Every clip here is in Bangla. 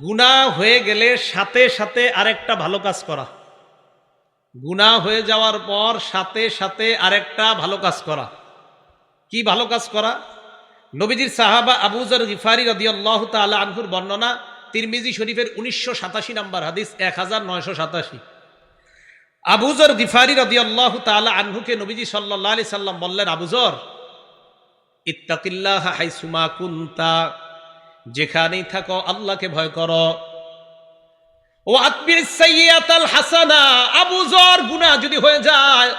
গুণা হয়ে গেলে সাথে সাথে আরেকটা ভালো কাজ করা। গুণা হয়ে যাওয়ার পর সাথে সাথে আরেকটা ভালো কাজ করা। কি ভালো কাজ করা? নবীজির সাহাবা আবুজর গিফারি রদিয়াল্লাহ তালা আনহুর বর্ণনা তিরমিজি শরীফের উনিশশো সাতাশি নাম্বার হাদিস এক হাজার নয়শো সাতাশি। আবুজর গিফারি রদিয়াল্লাহ তালা আনহুকে নবীজি সাল্লাহ আলি সাল্লাম বললেন আবুজর ইত্তাকিল্লাহ হাইসুমা কুন্তা যেখানেই থাকো, আল্লাহকে ভয় করো। ও আত্মীয় সৈয়াতাল হাসানা আবুজর গুনাহ যদি হয়ে যায়,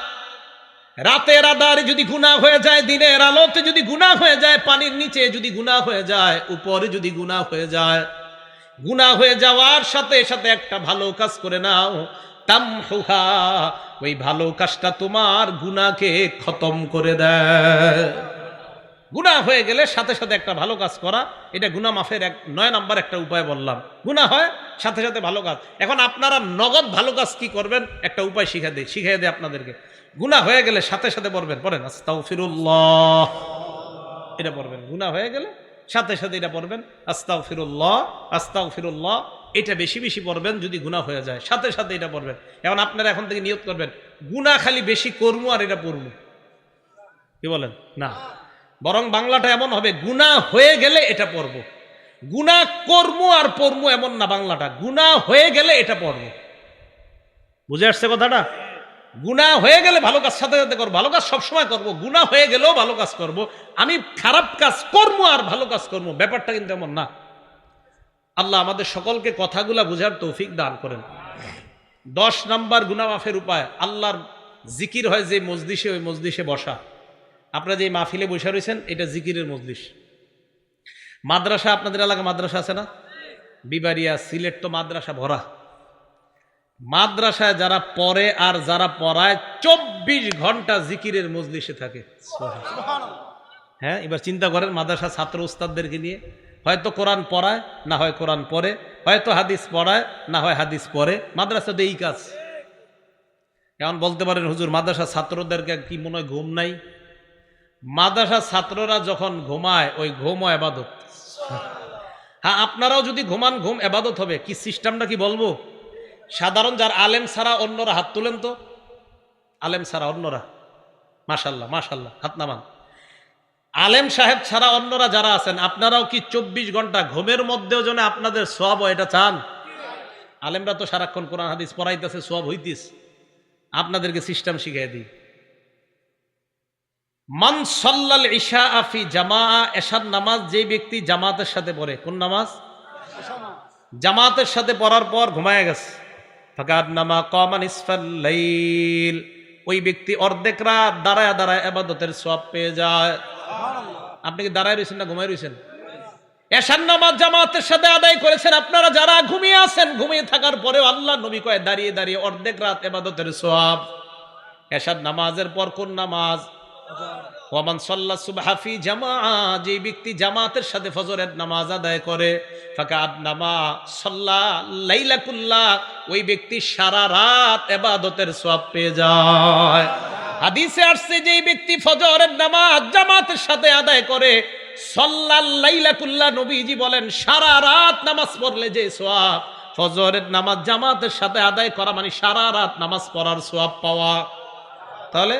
রাতের আধারে যদি গুনাহ হয়ে যায়, দিনের আলোতে যদি গুনাহ হয়ে যায়, পানির নিচে যদি গুনাহ হয়ে যায়, উপরে যদি গুনাহ হয়ে যায়, গুনাহ হয়ে যাওয়ার সাথে সাথে একটা ভালো কাজ করে নাও। তামহুহা, ওই ভালো কাজটা তোমার গুনাহকে খতম করে দেয়। গুনাহ হয়ে গেলে সাথে সাথে একটা ভালো কাজ করা, এটা গুনাহ মাফের এক, নয় নাম্বার একটা উপায় বললাম। গুনাহ হয় সাথে সাথে ভালো কাজ। এখন আপনারা নগদ ভালো কাজ কি করবেন? একটা উপায় শিখা দেয় শিখিয়ে দেয় আপনাদেরকে। গুনাহ হয়ে গেলে সাথে সাথে পড়বেন, পড়েন, আস্তাগফিরুল্লাহ। এটা পড়বেন, গুনাহ হয়ে গেলে সাথে সাথে এটা পড়বেন, আস্তাগফিরুল্লাহ আস্তাগফিরুল্লাহ। এটা বেশি বেশি পড়বেন যদি গুনাহ হয়ে যায়, সাথে সাথে এটা পড়বেন। এখন আপনারা এখন থেকে নিয়োগ করবেন, গুনাহ খালি বেশি করব আর এটা পড়ব। কি বলেন? না। বরং বাংলাটা এমন হবে, গুণা হয়ে গেলে এটা পড়ব। গুণা কর্ম আর পর্ম এমন না বাংলাটা, গুণা হয়ে গেলে এটা পড়ব। বুঝে আসছে কথাটা? গুণা হয়ে গেলে ভালো কাজ সাথে সাথে করব, ভালো কাজ সবসময় করব, গুণা হয়ে গেলেও ভালো কাজ করব। আমি খারাপ কাজ কর্ম আর ভালো কাজ করব, ব্যাপারটা কিন্তু এমন না। আল্লাহ আমাদের সকলকে কথাগুলা বুঝার তৌফিক দান করেন। দশ নাম্বার গুনা মাফের উপায়, আল্লাহর জিকির হয় যে মজলিসে, ওই মজলিসে বসা। আপনারা যে মাহফিলে বসে রয়েছেন, এটা জিকিরের মজলিস। মাদ্রাসা, আপনাদের এলাকা মাদ্রাসা আছে না? বিবারিয়া সিলেট তো মাদ্রাসা ভরা। মাদ্রাসায় যারা পড়ে আর যারা পড়ায়, চব্বিশ ঘণ্টা জিকিরের মজলিসে থাকে। হ্যাঁ এবার চিন্তা করেন, মাদ্রাসা ছাত্র উস্তাদদেরকে নিয়ে। হয়তো কোরআন পড়ায়, না হয় কোরআন পড়ে। হয়তো হাদিস পড়ায়, না হয় হাদিস পড়ে। মাদ্রাসাতে এই কাজ। এমন বলতে পারেন, হুজুর, মাদ্রাসা ছাত্রদেরকে কি মনে হয় ঘুম নাই? মাদ্রাসা ছাত্ররা যখন ঘুমায়, ওই ঘুম ও এবাদত হ্যাঁ আপনারাও যদি ঘুমান, ঘুম এবাদত হবে। কি সিস্টেমটা কি বলব? সাধারণ যার আলেম ছাড়া অন্যরা হাত তুলেন তো? আলেম ছাড়া অন্যরা? মাশাল্লাহ মাশাল্লাহ হাত নামান। আলেম সাহেব ছাড়া অন্যরা যারা আছেন, আপনারাও কি চব্বিশ ঘণ্টা ঘুমের মধ্যেও যেন আপনাদের সব এটা চান? আলেমরা তো সারাক্ষণ কোরআন, হাদিস পড়াইতেছে সব হইতিস। আপনাদেরকে সিস্টেম শিখিয়ে দিই। মান সল্লাল ইশা আফি জামা এশার নামাজ যে ব্যক্তি জামাতের সাথে পড়ে কোন নামাজ? জামাতের সাথে পড়ার পর ঘুমায় গেছে। ফাকাদ নামা কমান ইসফাল্লাইল ওই ব্যক্তি অর্ধেক রাত দাঁড়ায় দাঁড়ায় আবাদতের সব পেয়ে যায়। আপনি কি দাঁড়ায় রয়েছেন না ঘুমায় রয়েছেন? এশার নামাজ জামাতের সাথে আদায় করেছেন আপনারা যারা ঘুমিয়ে আছেন ঘুমিয়ে থাকার পরেও আল্লাহ নবী কয় দাঁড়িয়ে দাঁড়িয়ে অর্ধেক রাত এবাদতের সব এশার নামাজের পর কোন নামাজ? ওয়ামান সাল্লা সুবহাফি যে ব্যক্তি জামাতের সাথে নামাজ আদায় করে সাল্লা ওই ব্যক্তি এবাদতের নামাজ জামাতের সাথে আদায় করে নবীজি বলেন, সারা রাত নামাজ পড়লে যে সোয়াব ফজরের নামাজ জামাতের সাথে আদায় করা মানে সারা রাত নামাজ পড়ার সোয়াব পাওয়া। তাহলে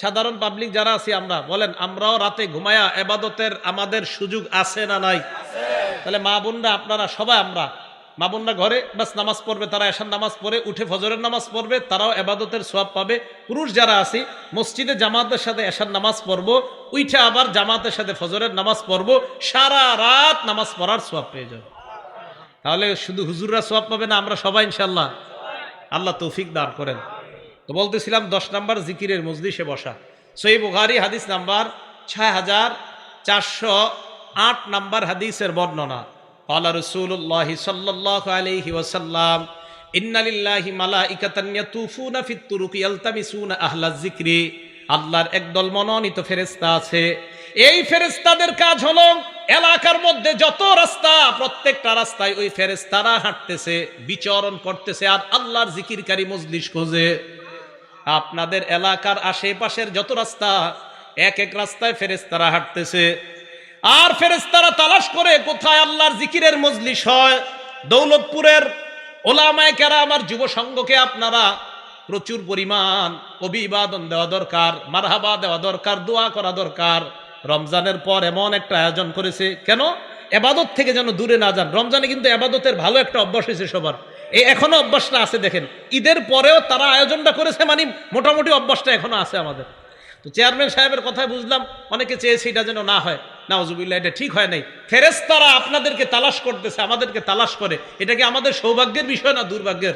সাধারণ পাবলিক যারা আছি আমরা, বলেন, আমরাও রাতে ঘুমায়া এবাদতের আমাদের সুযোগ আছে না নাই? তাহলে মা বোনরা, আপনারা সবাই আমরা, মা বোনরা ঘরে বাস নামাজ পড়বে, তারা এসার নামাজ পড়ে, উঠে ফজরের নামাজ পড়বে, তারাও এবাদতের সোয়াব পাবে। পুরুষ যারা আছি, মসজিদে জামাতের সাথে এসার নামাজ পড়ব উঠে আবার জামাতের সাথে ফজরের নামাজ পড়ব, সারা রাত নামাজ পড়ার সোয়াব পেয়ে যাবে। তাহলে শুধু হুজুররা সোয়াব পাবে না, আমরা সবাই ইনশাল্লাহ আল্লাহ তৌফিক দান করেন। তো বলতেছিলাম দশ নাম্বার জিকিরের মজলিসে বসা। সই বুখারি হাদিস নাম্বার ছয় হাজার চারশো আট নাম্বার হাদিসের বর্ণনা। পালা রসুল্লাহ সাল্লাহ আলহি ওসাল্লাম ইন্নালিল্লাহি মালা ইকাতান্যা তুফুনা ফিত্তুরুকি আলতামিসুনা আহলা জিক্রি আল্লাহর একদল মনোনীত ফেরেস্তা আছে। এই ফেরেস্তাদের কাজ হলো এলাকার মধ্যে যত রাস্তা, প্রত্যেকটা রাস্তায় ওই ফেরেস্তারা হাঁটতেছে, বিচরণ করতেছে আর আল্লাহর জিকিরকারী মজলিস খোঁজে। আপনাদের এলাকার আশেপাশের যত রাস্তা, এক এক রাস্তায় ফেরেস্তারা হাঁটতেছে। আর ফেরেস্তারা তালাশ করে কোথায় আল্লাহর জিকিরের মজলিস হয়? দৌলতপুরের ওলামায় কেরা আমার যুব সংঘকে আপনারা প্রচুর পরিমাণ অভিবাদন দেওয়া দরকার, মারহাবা দেওয়া দরকার, দোয়া করা দরকার। রমজানের পর এমন একটা আয়োজন করেছে। কেন? এবাদত থেকে যেন দূরে না যান। রমজানে কিন্তু এবাদতের ভালো একটা অভ্যাস হয়েছে সবার। এই এখনও অভ্যাসটা আছে, দেখেন। ঈদের পরেও তারা আয়োজনটা করেছে মানে মোটামুটি অভ্যাসটা এখনও আছে আমাদের। তো চেয়ারম্যান সাহেবের কথায় বুঝলাম, অনেকে চেয়েছে এটা যেন না হয়। না ওজুবিল্লা এটা ঠিক হয় নাই। ফেরেস্তারা আপনাদেরকে তালাশ করতেছে, আমাদেরকে তালাশ করে। এটা কি আমাদের সৌভাগ্যের বিষয় না দুর্ভাগ্যের?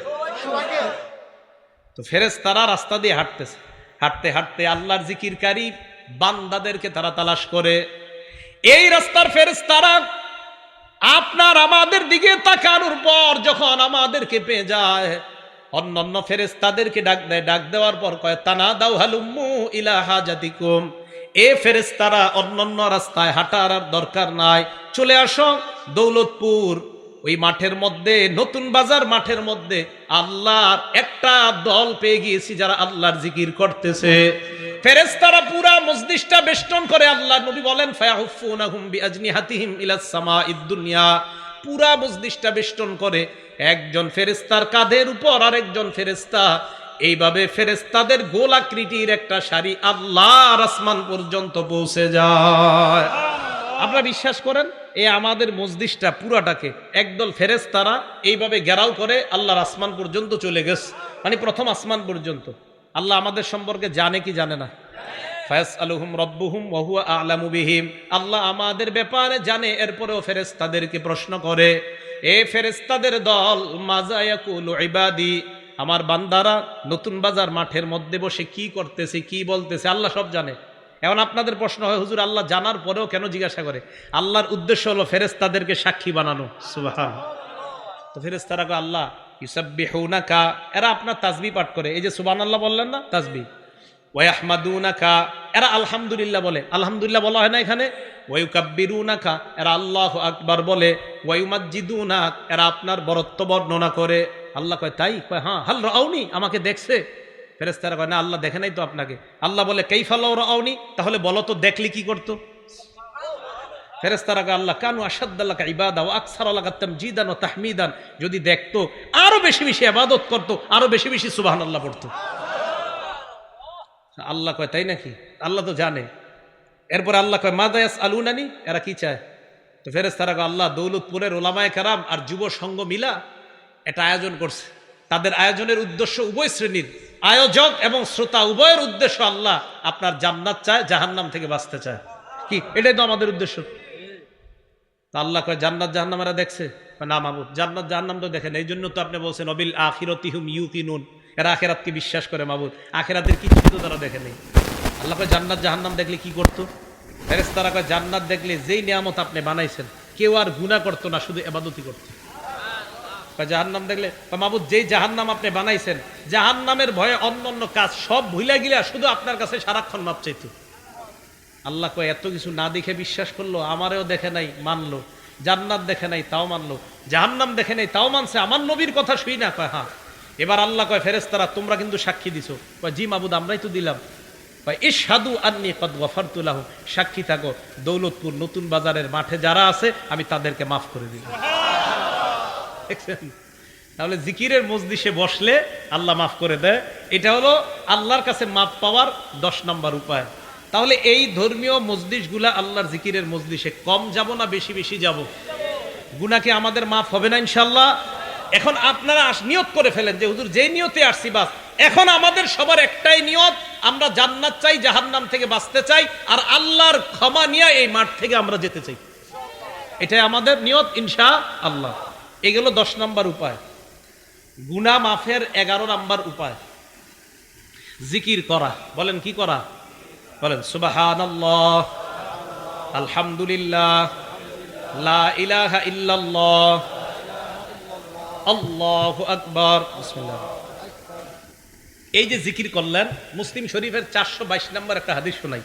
তো ফেরেস্তারা রাস্তা দিয়ে হাঁটতেছে। হাঁটতে হাঁটতে আল্লাহর জিকিরকারী বান্দাদেরকে তারা তালাশ করে। এই রাস্তার ফেরেস্তারা আপনার আমাদের দিকে তাকানোর পর যখন আমাদেরকে পেয়ে যায়, অন্যান্য ফেরেস্তাদেরকে ডাক দেয়, ডাক দেওয়ার পর কয় তানা দাও হালুম্মু ইলাহা জাতিকুম এ ফেরেস্তারা অন্যান্য রাস্তায় হাঁটার আর দরকার নাই। চলে আসো দৌলতপুর, ওই মাঠের মধ্যে, নতুন বাজার মাঠের মধ্যে। আল্লাহর একটা দল পেয়ে গিয়েছি যারা আল্লাহর জিকির করতেছে। ফেরেস্তারা পুরা মসজিদটা বেষ্টন করে আল্লাহ নবী বলেন, ফায়াহুফুনাহুম বিআজনিহাতিহিম ইলাস সামাইদ দুনিয়া। পুরা মসজিদটা বেষ্টন করে, একজন ফেরেস্তার কাঁধের উপর আরেকজন ফেরেস্তা এইভাবে ফেরেস্তাদের গোলাকৃতির একটা শাড়ি আল্লাহর আসমান পর্যন্ত পৌঁছে যায়। আপনারা বিশ্বাস করেন এই আমাদের মসজিদটা পুরাটাকে, একদল ফেরেস্তারা এইভাবে গেরাও করে আল্লাহর আসমান পর্যন্ত চলে গেছে। মানে প্রথম আসমান পর্যন্ত। আল্লাহ আমাদের সম্পর্কে জানে কি জানে না? ফায়াস আলহুম রব্বুহুম আলামু বিহিম। আল্লাহ আমাদের ব্যাপারে জানে এরপরেও ফেরেস্তাদেরকে প্রশ্ন করে এ ফেরেস্তাদের দল মাজায়াকুল ইবাদি আমার বান্দারা নতুন বাজার মাঠের মধ্যে বসে কি করতেছে কি বলতেছে? আল্লাহ সব জানে। এখন আপনাদের প্রশ্ন হয় হুজুর আল্লাহ জানার পরেও কেন জিজ্ঞাসা করে? আল্লাহর উদ্দেশ্য হলো ফেরেস্তাদেরকে সাক্ষী বানানো। সুবাহান তো ফেরেস্তারা কয়, আল্লাহ ইউসাব্বিহুনাকা এরা আপনার তাজবি পাঠ করে। এই যে সুবান আল্লাহ বললেন না তাজবি ওয়াহমাদুনাকা এরা আলহামদুলিল্লাহ বলে। আলহামদুলিল্লাহ বলা হয় না এখানে? এরা আল্লাহ আকবার বলে। এরা আপনার বরত্ব বর্ণনা করে। আল্লাহ কয়, তাই? কয় হ্যাঁ। হাল রাউনি? আমাকে দেখছে। কয়, না, আল্লাহ দেখে নাই তো আপনাকে। আল্লাহ বলে কেইফাল্লাহ রাউনি? তাহলে বলো তো, দেখলি কি করতো? ফেরেস্তারা আল্লাহ, কানু আসাদ্দাল্লাহ ইবাদা ও আকসার আল্লাহ তামজিদান ও তাহমিদান। যদি দেখতো, আরও বেশি বেশি আবাদত করতো, আরও বেশি বেশি সুবাহান আল্লাহ পড়তো। আল্লাহ কয়, তাই নাকি? আল্লাহ তো জানে। এরপর আল্লাহ কয় মাদায়াস আলুনানি এরা কি চায়? তো ফেরেস তারা আল্লাহ, দৌলতপুরের ওলামায় কারাম আর যুব সংঘ মিলা এটা আয়োজন করছে। তাদের আয়োজনের উদ্দেশ্য উভয় শ্রেণির। আয়োজক এবং শ্রোতা উভয়ের উদ্দেশ্য আল্লাহ আপনার জান্নাত চায়, জাহান্নাম থেকে বাঁচতে চায়। কি? এটাই তো আমাদের উদ্দেশ্য। আল্লাহ কয়, জান্নাত, জাহান্নাম এরা দেখছে? না মাবুদ জান্নাত, জাহান্নাম তো দেখেন এই জন্য তো আপনি বলছেন, অবিল আখিরতিহুম ইউকিনুন। এরা আখেরাতকে বিশ্বাস করে, মাবুদ। আখেরাতের কিছু তো তারা দেখে নেই আল্লাহ কয়, জান্নাত, জাহান্নাম দেখলে কি করতো? ফেরেস্তারা কয়, জান্নাত দেখলে যেই নিয়ামত আপনি বানাইছেন, কেউ আর গুণা করতো না, শুধু এবাদতি করতো। জাহান্নাম দেখলে মাবুদ, যেই জাহান্নাম আপনি বানাইছেন, জাহান্নামের ভয়ে অন্য অন্য কাজ সব ভুলে গিলা শুধু আপনার কাছে সারাক্ষণ মাপ চাইতো। আল্লাহ কয়, এত কিছু না দেখে বিশ্বাস করল, আমারেও দেখে নাই, মানলো। জান্নাত দেখে নাই, তাও মানলো। জাহান্নাম দেখে নাই, তাও মানছে, আমার নবীর কথা শুই না, কয় হ্যাঁ। এবার আল্লাহ কয় ফেরেস্তারা তোমরা কিন্তু সাক্ষী দিছো। কয় জি মাবুদ আমরাই তো দিলাম। কয় ইসাদু আন্নি কদ গফারতুল্লাহ সাক্ষী থাকো দৌলতপুর নতুন বাজারের মাঠে যারা আছে আমি তাদেরকে মাফ করে দিলাম। দেখছেন? তাহলে জিকিরের মজলিসে বসলে আল্লাহ মাফ করে দেয়। এটা হলো আল্লাহর কাছে মাফ পাওয়ার দশ নম্বর উপায়। তাহলে এই ধর্মীয় মজলিসগুলা আল্লাহর জিকিরের মজলিসে কম যাব না বেশি বেশি যাব? গুনাকে আমাদের মাফ হবে না ইনশাল্লাহ এখন আপনারা নিয়ত করে ফেলেন যে, হুজুর যে নিয়তে আসছি, বাস। এখন আমাদের সবার একটাই নিয়ত, আমরা জান্নাত চাই, জাহান্নাম থেকে বাঁচতে চাই, আর আল্লাহর ক্ষমা নিয়ে এই মাঠ থেকে আমরা যেতে চাই। এটাই আমাদের নিয়ত ইনশা আল্লাহ এগুলো দশ নম্বর উপায়। গুনা মাফের এগারো নম্বর উপায়। জিকির করা। বলেন, কি করা? বলেন সুবাহান আলহামদুলিল্লাহ, লা ইলাহা আল্লাহু আকবার বিসমিল্লাহ এই যে জিকির করলেন মুসলিম শরীফের চারশো বাইশ নম্বর একটা হাদিস শোনাই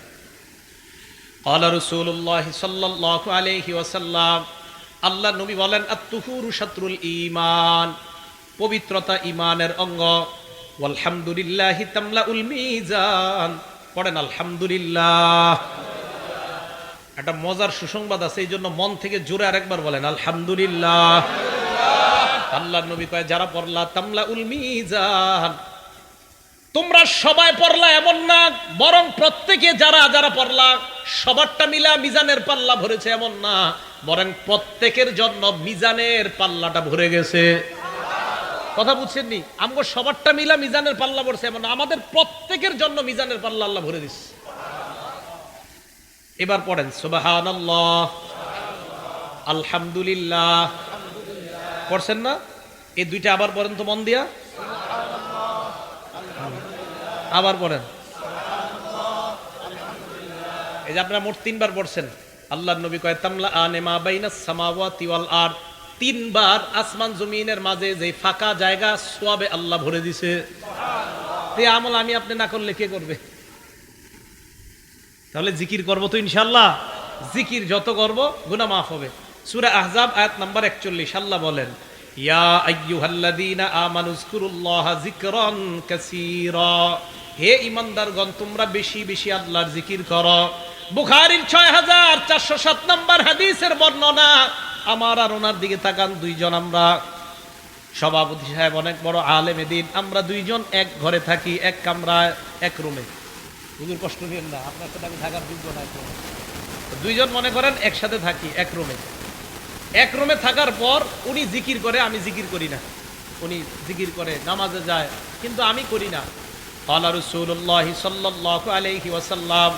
قال رسول الله صلى الله عليه وسلم আল্লাহ নবী বলেন আত্তুহুরু শাত্রুল ঈমান পবিত্রতা ঈমানের অঙ্গ ওয়ালহামদুলিল্লাহি তামলাউল মিজান পড়েন আলহামদুলিল্লাহ একটা মজার সুসংবাদ আছে এই জন্য মন থেকে জোরে আরেকবার বলেন আলহামদুলিল্লাহ আল্লাহ নবী কয়, যারা পড়লা তামলা উল মিজান। তোমরা সবাই পড়লা এমন না, বরং প্রত্যেকে যারা যারা পড়লা, সবারটা মিলা মিজানের পাল্লা ভরেছে এমন না, বরং প্রত্যেকের জন্য মিজানের পাল্লাটা ভরে গেছে। কথা বুঝছেন নি আমগো সবারটা মিলা মিজানের পাল্লা ভরছে এমন না, আমাদের প্রত্যেকের জন্য মিজানের পাল্লা আল্লাহ ভরে দিচ্ছে এবার পড়েন, সুবহানাল্লাহ, আলহামদুলিল্লাহ পড়ছেন না। এই দুইটা আবার পড়েন তো মন দিয়া। আবার পড়েন। এই যে আপনারা মোট তিনবার পড়ছেন। আল্লাহ নবী কয়, তামলা আনে মা বাইনা আর তিনবার আসমান জমিনের মাঝে যে ফাঁকা জায়গা, সোয়াবে আল্লাহ ভরে দিছে। তে আমল আমি আপনি না করলে কে করবে? তাহলে জিকির করব তো ইনশাল্লাহ জিকির যত করব গুনা মাফ হবে। সূরা আহজাব আয়াত নাম্বার 41 আল্লাহ বলেন, ইয়া হে ঈমানদারগণ, তোমরা বেশি বেশি জিকির করো। বুখারীর 6407 নম্বর হাদিসের বর্ণনা, আমার আর ওনার দিকে দুইজন আমরা। সভাপতি সাহেব অনেক বড় আলেম দিন আমরা দুইজন এক ঘরে থাকি, এক কামরায়, এক রুমে। কষ্ট নিয়েন না, আপনার সাথে আমি থাকার যোগ্য না দুইজন মনে করেন একসাথে থাকি, এক রুমে। এক রুমে থাকার পর উনি জিকির করে, আমি জিকির করি না। উনি জিকির করে, নামাজে যায়, কিন্তু আমি করি না। আল্লাহ রসুল্লাহ সাল্লাহ আলহি ওয়াসাল্লাম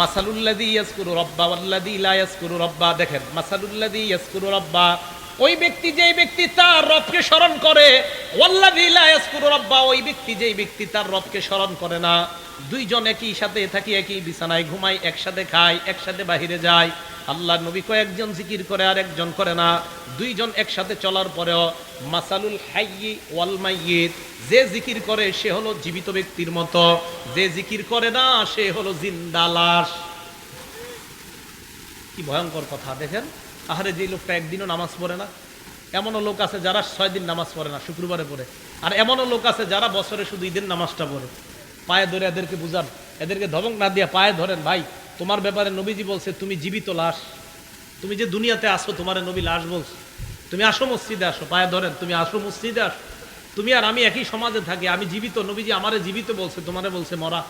মাসালুল্লাদি ইয়াসকুরু রব্বা আল্লাদি ইলা ইয়াসকুরু রব্বা। দেখেন মাসালুল্লাদি ইয়াসকুরু রব্বা ওই ব্যক্তি যেই ব্যক্তি তার রবকে স্মরণ করে ওই ব্যক্তি যেই ব্যক্তি তার রবকে স্মরণ করে না। দুইজন একই সাথে থাকি একই বিছানায় ঘুমাই, একসাথে খাই, একসাথে বাহিরে যায় আল্লাহ নবী কয়েকজন জিকির করে আর একজন করে না। দুইজন একসাথে চলার পরেও মাসালুল হাইয়ি ওয়াল মাইয়িত, যে জিকির করে সে হলো জীবিত ব্যক্তির মতো। যে জিকির করে না, সে হলো জিন্দা লাশ। কি ভয়ঙ্কর কথা, দেখেন? আহারে যে লোকটা একদিনও নামাজ পড়ে না, এমনও লোক আছে যারা ছয় দিন নামাজ পড়ে না, শুক্রবারে পড়ে। আর এমনও লোক আছে যারা বছরে শুধু ঈদের নামাজটা পড়ে। পায়ে ধরে এদেরকে বুঝান, এদেরকে ধমক না দিয়ে পায়ে ধরেন, ভাই, তোমার ব্যাপারে নবীজি বলছে, তুমি জীবিত লাশ। তুমি যে দুনিয়াতে আসো তোমার নবী লাশ বলছে। তুমি আসো মসজিদে আসো, পায়ে ধরেন, তুমি আসো মসজিদে আসো। তুমি আর আমি একই সমাজে থাকি, আমি জীবিত, নবীজি আমারে জীবিত বলছে, তোমারে বলছে মরা।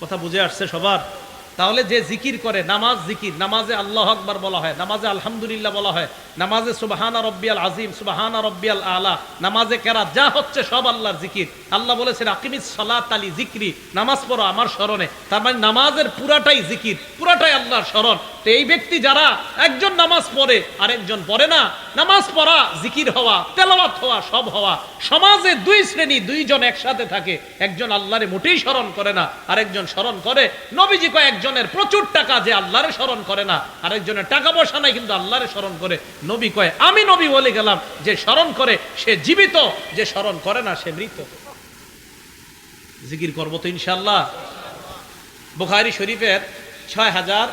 কথা বুঝে আসছে সবার। তাহলে যে জিকির করে, নামাজ জিকির, নামাজে আল্লাহ আকবার বলা হয়, নামাজে আলহামদুলিল্লাহ বলা হয়, নামাজে সুবাহানা রব্বিয়াল আজিম সুবাহানা রব্বিয়াল আলা, নামাজে কেরাত, যা হচ্ছে সব আল্লাহর জিকির। আল্লাহ বলেছেন, আকিমিস সালাত আলী জিক্রি, নামাজ পড়ো আমার স্মরণে। তার মানে নামাজের পুরাটাই জিকির, পুরাটাই আল্লাহর স্মরণ। তো এই ব্যক্তি যারা একজন নামাজ পড়ে আর একজন পড়ে না, নামাজ পড়া, জিকির হওয়া, তেলাওয়াত হওয়া, সব হওয়া, সমাজে দুই শ্রেণি, দুইজন একসাথে থাকে, একজন আল্লাহরে মোটেই স্মরণ করে না, আরেকজন স্মরণ করে, নবীজি কয় একজনের প্রচুর টাকা যে আল্লাহরে স্মরণ করে না আরেকজনের টাকা পয়সা নাই কিন্তু আল্লাহরে স্মরণ করে নবী কয় আমি নবী বলে গেলাম যে স্মরণ করে সে জীবিত যে স্মরণ করে না সে মৃত জিকির করবো তো ইনশাল্লাহ বুখারি শরীফের ছয় হাজার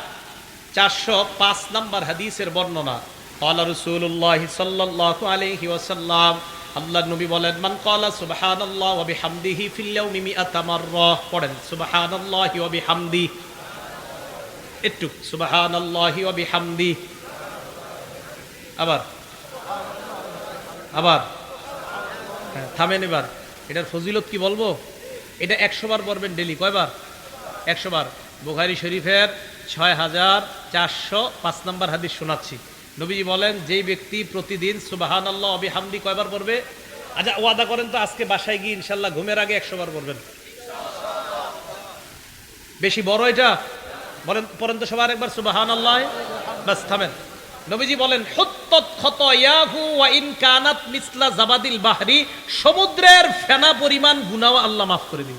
চারশো পাঁচ নম্বর হাদিসের বর্ণনা قال رسول الله صلى الله عليه وسلم আল্লাহ নবী বলেন মান ক্বালা সুবহানাল্লাহ ওয়া বিহামদিহি ফিল ইয়াউমি মিআতা মাররা পড়েন সুবহানাল্লাহি ওয়া বিহামদি একটু বিহামদি। আবার আবার। হ্যাঁ, থামেন এবার। এটার ফজিলত কি বলব? এটা একশো বার পড়বেন ডেলি কয়বার? একশো বার। বুখারি শরীফের ছয় হাজার চারশো পাঁচ নম্বর হাদিস শোনাচ্ছি। নবীজি বলেন যেই ব্যক্তি প্রতিদিন সুবাহান আল্লাহ অবিহামদি কয়বার পড়বে? আচ্ছা ওয়াদা করেন তো আজকে বাসায় গিয়ে ইনশাল্লাহ ঘুমের আগে একশো বার পড়বেন। বেশি বড় এটা? বলেন সবার একবার সুবাহান আল্লাহ বাস থামেন। নবীজি বলেন, হুত্তত খতয়াহু ওয়া ইন কানাত মিসলা জাবাদিল বাহরি, সমুদ্রের ফেনা পরিমাণ গুনাহ আল্লাহ মাফ করে দিন।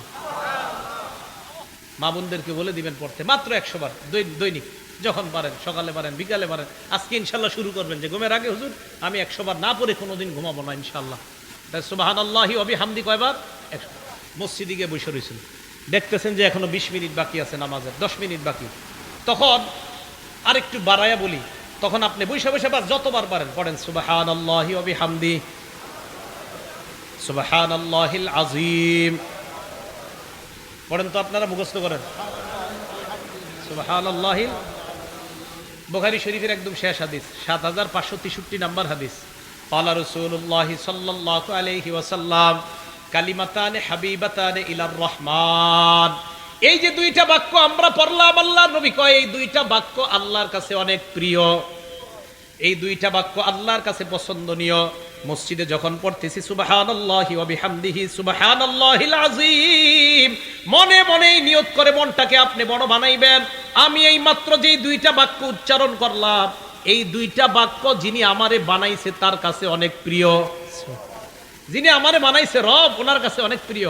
মা বোনদেরকে বলে দিবেন পড়তে, মাত্র একশো বার দৈনিক, যখন পারেন, সকালে পারেন, বিকালে পারেন। আজকে ইনশাল্লাহ শুরু করবেন যে ঘুমের আগে, হুজুর, আমি একশো বার না পড়ে কোনোদিন ঘুমাবো না ইনশাল্লাহ। সুবাহান আল্লাহি অবি হামদি কয়বার? একশো মসজিদে গিয়ে বসে রয়েছিল দেখতেছেন যে এখনও ২০ মিনিট বাকি আছে নামাজের ১০ মিনিট বাকি। তখন আর একটু বাড়ায়া বলি, তখন আপনি বৈশা বৈশা বা যতবার পারেন পড়েন সুবাহান আল্লাহি অবি হামদি সুবাহান আল্লাহিল আজিম পড়েন তো আপনারা মুখস্থ করেন। সুবাহান আল্লাহিল বোখারি শরীফের একদম শেষ হাদিস, সাত হাজার পাঁচশো তেষট্টি নাম্বার হাদিস। পালা রসুল্লাহ সাল্লাহ আলহি ওয়াসাল্লাম কালিমাতান হাবিবাতান ইলার রহমান। এই যে দুইটা বাক্য আমরা পড়লাম আল্লাহ নবী কয়, এই দুইটা বাক্য আল্লাহর কাছে অনেক প্রিয়। এই দুইটা বাক্য আল্লাহর কাছে পছন্দনীয়। মসজিদে যখন পড়তেছি বিহামদিহি, সুবহানাল্লাহিল আযীম। মনে মনে নিয়ত করে মনটাকে আপনি বড় বানাইবেন। আমি এই মাত্র যেই দুইটা বাক্য উচ্চারণ করলাম, এই দুইটা বাক্য যিনি আমারে বানাইছে তার কাছে অনেক প্রিয়। যিনি আমারে বানাইছে রব, ওনার কাছে অনেক প্রিয়।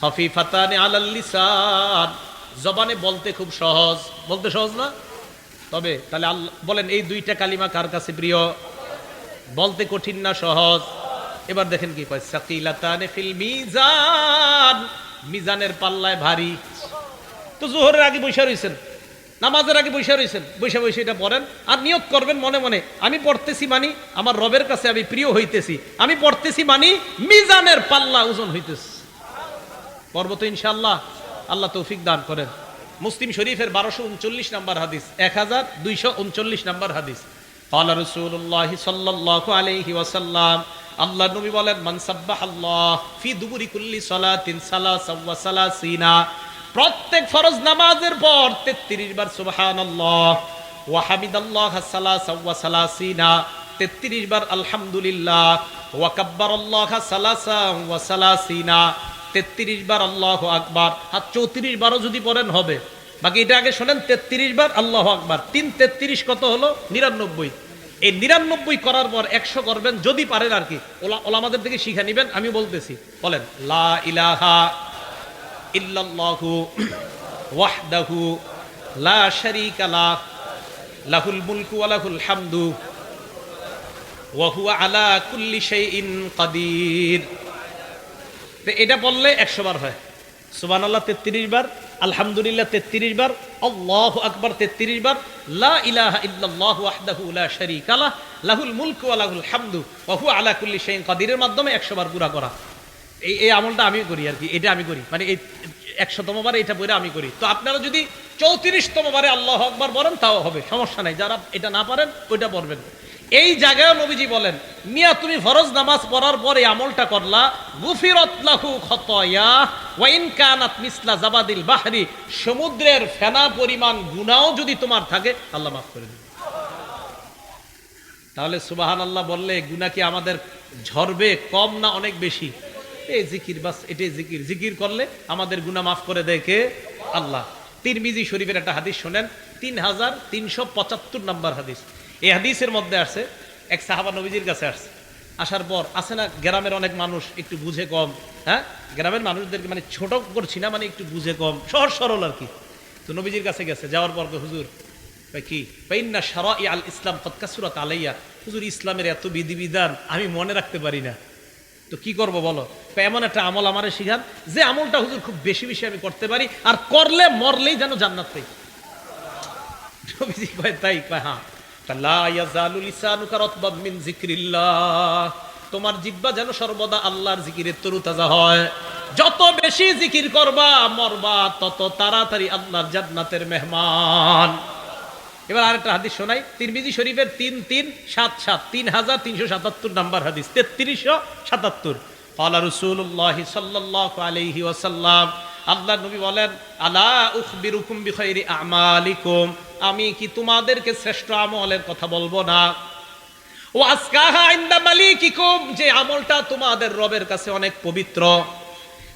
হফিফাতানে আলাল লিসান। জবানে বলতে খুব সহজ। বলতে সহজ না? তবে তাহলে আল্লাহ বলেন, এই দুইটা কালিমা কার কাছে প্রিয়? বলতে কঠিন না, সহজ। এবার দেখেন কি কয়, সাকিলাতানে ফিল মিজান। মিজানের পাল্লায় ভারী। তো জোহরের আগে বৈশা রয়েছেন নামাজের আগে বৈশা রয়েছেন বৈশা বৈশা এটা পড়েন আর নিয়োগ করবেন মনে মনে আমি পড়তেছি মানি আমার রবের কাছে আমি প্রিয় হইতেছি আমি পড়তেছি মানি মিজানের পাল্লা ওজন হইতেছি পর্ব তো ইনশাল্লাহ আল্লাহ তৌফিক দান করেন মুসলিম শরীফের বারোশো উনচল্লিশ নাম্বার হাদিস এক হাজার দুইশো উনচল্লিশ নাম্বার হাদিস قال رسول الله صلى الله عليه وسلم আল্লাহ নবী বলেন মান সাব্বাহ আল্লাহ ফি দুবুরি কুল্লি সালাতিন সালাসা ওয়া সালাসিনা প্রত্যেক ফরজ নামাজের পর 33 বার সুবহানাল্লাহ ওয়া হামিদাল্লাহ সালাসা 33 বার আলহামদুলিল্লাহ ওয়া কাব্বারাল্লাহ সালাসিনা, তেত্রিশ বার আল্লাহ আকবার। আর চৌত্রিশ বারও যদি পড়েন হবে। বাকি এটা আগে শোনেন, তেত্রিশ বার আল্লাহ আকবার। তিন তেত্রিশ কত হলো? নিরানব্বই। এই নিরানব্বই করার পর একশো করবেন, যদি পারেন আর কি। ওলা ওলামাদের থেকে শিখে নিবেন, আমি বলতেছি। বলেন, লা ইলাহা ইল্লাল্লাহু ওয়াহদাহু লা শারীকা লাহ লাহুল মুলকু ওয়া লাহুল হামদু, ওয়া হুয়া আলা কুল্লি শাইইন কাদির। তো এটা বললে একশো বার হয়। আল্লাহ তেত্রিশ বার, আলহামদুলিল্লাহ, তেত্রিশ বার, আল্লাহ আকবার, তেত্রিশ বার, লা ইলাহা ইল্লাল্লাহু ওয়াহদাহু লা শারীকা লাহ লাহুল মুলকু ওয়া লাহুল হামদু, ওয়া হুয়া আলা কুল্লি শাইইন কাদিরের মাধ্যমে একশো বার পুরা করা। এই এই আমলটা আমি করি আর কি, এটা আমি করি। মানে এই একশোতম বারে এটা বলে আমি করি। তো আপনারা যদি চৌত্রিশতম বারে আল্লাহ আকবার বলেন, তাও হবে, সমস্যা নাই। যারা এটা না পারেন, ওইটা পড়বেন। এই জায়গায় নবীজি বলেন, মিয়া, তুমি ফরজ নামাজ পড়ার পরে আমলটা করলা, গুফিরত লাহু খতয়া ওয়াইন কানাত মিসলা জাবাদিল বাহরি, সমুদ্রের ফেনা পরিমাণ গুনাও যদি তোমার থাকে, আল্লাহ মাফ করে দিবে। তাহলে সুবাহান আল্লাহ বললে গুনা কি আমাদের ঝরবে, কম না অনেক বেশি? এই জিকির, বাস এটাই জিকির। জিকির করলে আমাদের গুনা মাফ করে কে? আল্লাহ। তিরমিজি শরীফের একটা হাদিস শোনেন তিন হাজার তিনশো পঁচাত্তর নাম্বার হাদিস। এই হাদিসের মধ্যে আসছে এক সাহাবা নবীজির কাছে আসছে। আসার পর আছে না, গ্রামের অনেক মানুষ একটু বুঝে কম হ্যাঁ? গ্রামের মানুষদেরকে মানে ছোট করছি না মানে একটু বুঝে কম। সহজ সরল আর কি। তো নবীজির কাছে গেছে, যাওয়ার পর হুজুর, কয় কি? পাইন্না সারা আল ইসলাম কতকাসুরাত আলাইয়া। হুজুর, ইসলামের এত বিধিবিধান আমি মনে রাখতে পারি না। তো কি করব বলো? এমন একটা আমল আমারে শিখান, যে আমলটা হুজুর খুব বেশি বেশি আমি করতে পারি, আর করলে মরলেই যেন জান্নাত পাই। তাই হ্যাঁ। তোমার জিব্বা যেন সর্বদা আল্লাহর জিকিরে তরুতাজা হয়। যত বেশি জিকির করবা, মরবা, তত তাড়াতাড়ি আল্লাহর জান্নাতের মেহমান। এবার আরেকটা হাদিস শোনাই। তিরমিজি শরীফের তিন তিন সাত সাত, তিন হাজার তিনশো সাতাত্তর নাম্বার হাদিস, তেত্রিশশো সাতাত্তর। আল্লাহ রসুল্লাহ সাল্লাহ আলহি ওয়াসাল্লাম আল্লাহ নবী বলেন, আলা উখবিরুকুম বিখাইরি আমালিকুম? আমি কি তোমাদেরকে শ্রেষ্ঠ আমলের কথা বলব না? ও আসকাহা ইন্দা মালিকিকুম, যে আমলটা তোমাদের রবের কাছে অনেক পবিত্র।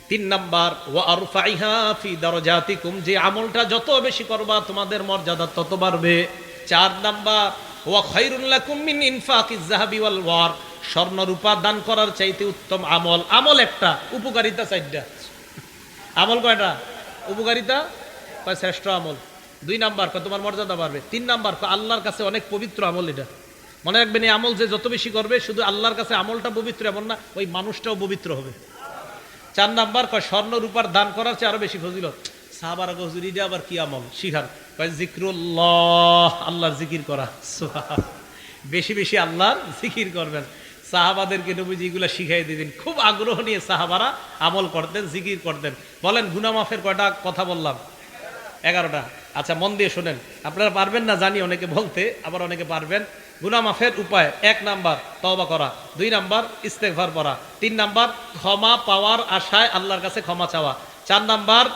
তিন নাম্বার ও আরফাইহা ফি দারাজাতিকুম যে আমলটা যত বেশি করবা, তোমাদের মর্যাদা তত বাড়বে। চার নাম্বার, ওয়া খায়রুল লাকুম মিন ইনফাকিজ যাহাবি ওয়াল ওয়ার স্বর্ণ রূপা দান করার চাইতে উত্তম আমল। আমল একটা, উপকারিতা চারটা। আমল কয়টা? উপকারিতা? কয়, শ্রেষ্ঠ আমল। দুই নাম্বার, কয়, তোমার মর্যাদা বাড়বে। তিন নাম্বার, কয়, আল্লাহর কাছে অনেক পবিত্র আমল এটা। মনে রাখবেন, এই আমল যে যত বেশি করবে, শুধু আল্লাহর কাছে আমলটা পবিত্র এমন না, ওই মানুষটাও পবিত্র হবে। চার নাম্বার কয়, স্বর্ণ রূপার দান করার চেয়ে আরও বেশি ফজিলত। সাহাবার হুজুর ইডে আবার কি আমল? শিখান। কয় জিক্রুল্লাহ আল্লাহর জিকির করা। বেশি বেশি আল্লাহর জিকির করবেন। সাহাবাদেরকে নবীজি এগুলো শিখাই দিবেন। খুব আগ্রহ নিয়ে সাহাবারা আমল করতেন, জিকির করতেন। বলেন, গুনামাফের কয়টা কথা বললাম? এগারোটা। আচ্ছা মন দিয়ে শোনেন। আপনারা পারবেন না জানি, অনেকে বলতে, আবার অনেকে পারবেন। গুনা মাফের উপায়, এক নাম্বার, তওবা করা। দুই নাম্বার ইস্তেকভার করা তিন নাম্বার, ক্ষমা পাওয়ার আশায় আল্লাহর কাছে ক্ষমা চাওয়া। চার নাম্বার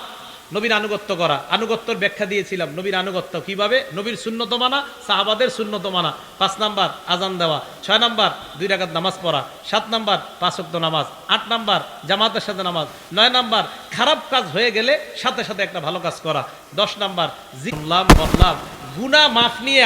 নবীর আনুগত্য করা। আনুগত্যর ব্যাখ্যা দিয়েছিলাম, নবীর আনুগত্য কীভাবে? নবীর শূন্যত মানা, সাহাবাদের শূন্যত মানা। পাঁচ নাম্বার, আজান দেওয়া। ছয় নাম্বার, দুই রাকাত নামাজ পড়া। সাত নাম্বার পাঁচক্ত নামাজ। আট নাম্বার, জামাতের সাথে নামাজ। নয় নাম্বার, খারাপ কাজ হয়ে গেলে সাথে সাথে একটা ভালো কাজ করা। দশ নাম্বার জিলাম বদলাম গুনা মাফ নিয়ে